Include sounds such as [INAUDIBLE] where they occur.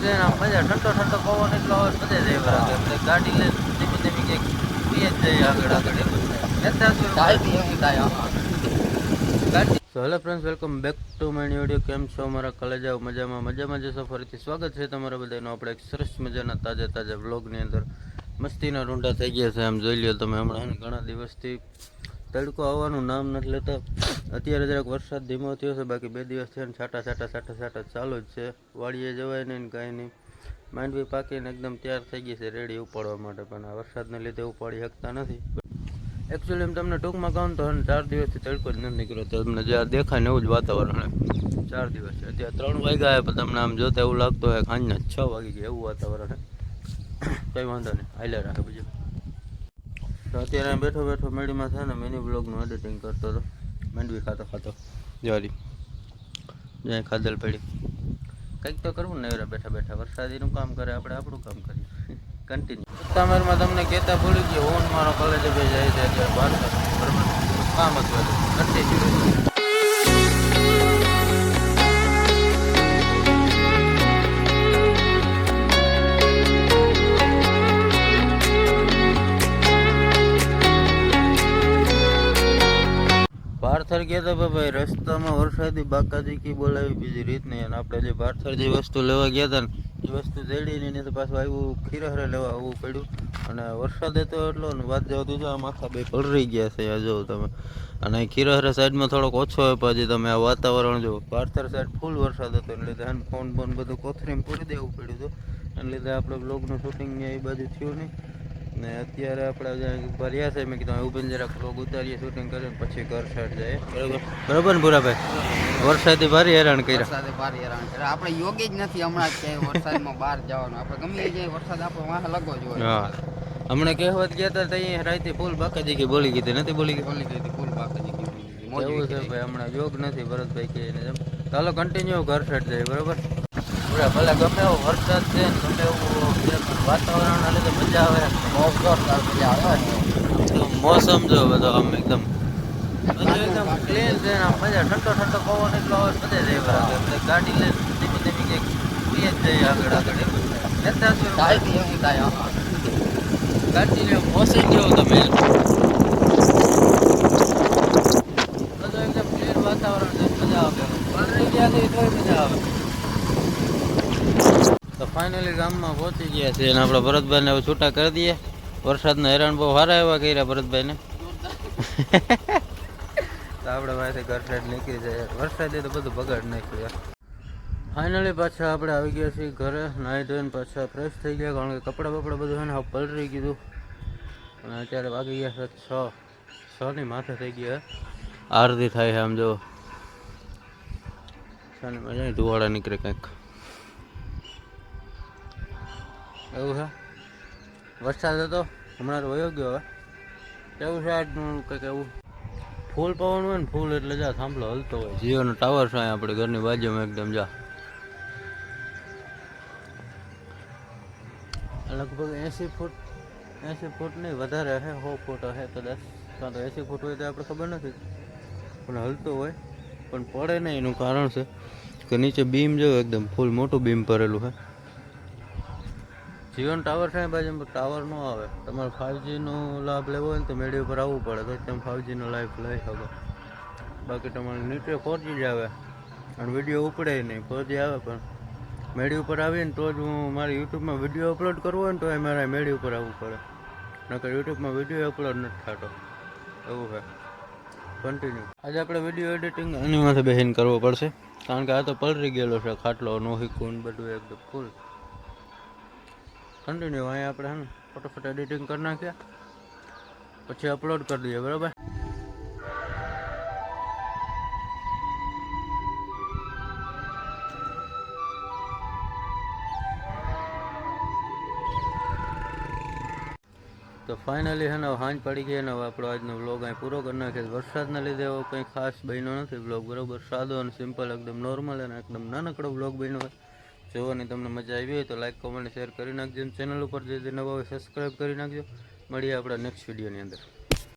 છે આમ મજા ઠંડો ઠંડો પવન એટલો આવે બધે જ એવી એટલે ગાડી લે ધીમે ધીમે ક્યાંક પીએ જ જઈએ આગળ આગળ એવું so hello friends welcome back to my new video કેમ છો અમારા કલેજાઓ મજામાં મજામાં જશો ફરીથી સ્વાગત છે તમારા બધાનો આપણે એક સરસ મજાના તાજા તાજા વ્લોગની અંદર. મસ્તીના રૂંડા થઈ ગયા છે આમ જોઈ લ્યો તમે હમણાં ઘણા દિવસથી તડકો આવવાનું નામ નથી લેતા. અત્યારે જરાક વરસાદ ધીમો થયો છે, બાકી બે દિવસ થયા છાટા છાટા છાટા છાટા ચાલુ જ છે. વાડીએ જવાય નહીં કાંઈ નહીં. માંડવી પાકીને એકદમ તૈયાર થઈ ગઈ છે, રેડી ઉપાડવા માટે, પણ આ વરસાદને લીધે ઉપાડી શકતા નથી. એકચ્યુઅલી એમ તમને ટૂંકમાં કહું તો ચાર દિવસથી તડકો જ નથી નીકળ્યો તમને જ્યાં દેખાય ને એવું જ વાતાવરણ ચાર દિવસ છે, અત્યારે ત્રણ વાગ્યા પણ તમને આમ જોતા એવું લાગતું હોય સાંજના છ વાગી ગયા એવું વાતાવરણ [COUGHS] કંઈ વાંધો નહીં, હાલ્યા રાખે બીજું. તો અત્યારે બેઠો બેઠો મેળીમાં છે ને મિની બ્લોગનું એડિટિંગ કરતો હતો. માંડવી ખાતો ખાતો. જવારી જય ખાધલ પડી. કંઈક તો કરવું ને બેઠા બેઠા. વરસાદીનું કામ કરે આપણે આપણું કામ કરીએ. કન્ટિન્યુ ઉત્તામેરમાં તમને કહેતા ભૂલી ગયો ઓન મારો કોલેજ ભાઈ જાય છે અત્યારે બહાર બરાબર? કામ હતું કન્ટિન્યુ ભારથર ગયા હતા ભાઈ રસ્તામાં વરસાદી બાકાજી બોલાવી બીજી રીત નહીં અને આપણે જે ભારથર જે વસ્તુ લેવા ગયા હતા ને, એ વસ્તુ જડી નહીં તો પાછું આવ્યું ખીરહરે લેવા આવવું પડ્યું. અને વરસાદ હતો એટલો ને વાત જાવ દીધો, આમ આખા બે પલરી ગયા છે આ જોવો તમે. અને ખીરહરે સાઈડમાં થોડોક ઓછો હોય પછી તમે આ વાતાવરણ જો ભારથર સાઈડ ફૂલ વરસાદ હતો, એટલે લીધે આને ફોન બોન બધું કોથરીમાં પૂરી દેવું પડ્યું હતું. એને લીધે આપણે બ્લોગનું શૂટિંગ એ બાજુ થયું નહીં. ને અત્યારે આપણે ભર્યા છે મેં કીધું ઉભીને જરાક લોગ ઉતારીએ શૂટિંગ કરીને પછી ઘર સાઈડ જાય બરાબર. બરાબર ને ભૂરાભાઈ? વરસાદથી ભારે હેરાન કર્યા. વરસાદે ભારે હેરાન કરે આપણે યોગ્ય જ નથી હમણાં ક્યાંય વરસાદમાં બહાર જવાનું. આપણે ગમે જાય વરસાદ આપણે વાહ લગો જ હોય. હા. હમણાં કહેવત ગયા હતા ત્યાં રાતે ફૂલ બાકાજી કે બોલી કીધી નથી બોલી ગઈ? બોલી ગઈ ફૂલ બાકી એવું છે ભાઈ? હમણાં યોગ નથી ભરતભાઈ કે ચાલો કન્ટિન્યુ ઘર સાઈડ જાય બરાબર? ભલે ગમે એવો વરસાદ છે ને ગમે એવું વાતાવરણ લીધે મજા આવે જોરદાર મજા આવે મોસમ જો બધો આમ એકદમ. બધું એકદમ ક્લીન છે મજા. ઠંડો ઠંડો પવન એટલો આવે મજા જ એવી એટલે ગાડી લઈને ધીમે ધીમે કંઈક પીએ જઈએ આગળ આગળ. એવું થાય હા. ગાડી લે મોસમ જેવો તમે બધો એકદમ ક્લિયર વાતાવરણ મજા આવે. ગયા તોય મજા આવે તો ફાઇનલી ગામમાં પહોંચી ગયા છે અને આપણે ભરતભાઈને હવે છૂટા કરી દઈએ. વરસાદના હેરાન બહુ સારા એવા કર્યા ભરતભાઈને. તો આપણે પાસે ઘર સાઈડ નીકળી જાય વરસાદે તો બધું બગાડ નાખ્યું. ફાઇનલી પાછા આપણે આવી ગયા છીએ ઘરે. નાહી ધોઈને પાછા ફ્રેશ થઈ ગયા કારણ કે કપડાં બપડા બધું છે ને પલરી કીધું અને અત્યારે વાગી ગયા છે છ. છની માથે થઈ ગયા આરતી થાય છે આમ જો. ધુવાડા નીકળે કંઈક. એવું છે? વરસાદ હતો હમણાં તો વયો ગયો હવે. કેવું છે આજનું કંઈક એવું? ફૂલ પવન હોય ને ફૂલ એટલે જા થાંભલો હલતો હોય. જીઓનો ટાવર છે આપણે ઘરની બાજુમાં એકદમ જા. લગભગ એંસી ફૂટ એંસી ફૂટ નહીં વધારે હે સો ફૂટ હે કદાચ. કાં તો એંસી ફૂટ હોય તો આપણે ખબર નથી. પણ હલતો હોય. પણ પડે નહીં એનું કારણ છે કે નીચે બીમ જો એકદમ ફૂલ મોટું બીમ ભરેલું છે. જીવન ટાવર છે બાજુ ટાવર ન આવે, તમારે ફાઇવજીનો લાભ લેવો હોય ને તો મેળી ઉપર આવવું પડે, તો તમે ફાઇવજીનો લાભ લઈ શકો. બાકી તમારે નીચે ફોરજી જ આવે, અને વીડિયો ઉપડે નહીં ફોરજી આવે પણ મેળી ઉપર આવીને તો જ હું મારી યુટ્યુબમાં વીડિયો અપલોડ કરવો હોય ને તો એ મારે મેળી ઉપર આવવું પડે. નકર યુટ્યુબમાં વીડિયો અપલોડ નથી થતો. એવું છે. કન્ટિન્યુ આજે આપણે વીડિયો એડિટિંગ એની માથે બેસીને કરવો પડશે. કારણ કે આ તો પલરી ગયેલો છે, ખાટલો નોહિકુન બધું એકદમ ફૂલ કન્ટિન્યુ અહીંયા આપણે હે ને ફટોફટ એડિટિંગ કરી નાખ્યા પછી અપલોડ કરી દઈએ, બરાબર? તો ફાઇનલી હેને હાંજ પડી ગઈ ને હવે આપણો આજનો વ્લોગ અહીં પૂરો કરી નાખીએ. વરસાદના લીધે એવો કંઈ ખાસ બન્યો નથી વ્લોગ બરોબર? સાદો અને સિમ્પલ એકદમ નોર્મલ અને એકદમ નાનકડો વ્લોગ બન્યો હોય જોવાની તમને મજા આવી હોય તો લાઈક કોમેન્ટ શેર કરી નાખજો ચેનલ ઉપર જે નવા હોય સબસ્ક્રાઈબ કરી નાખજો. મળીએ આપણા નેક્સ્ટ વિડીયોની અંદર.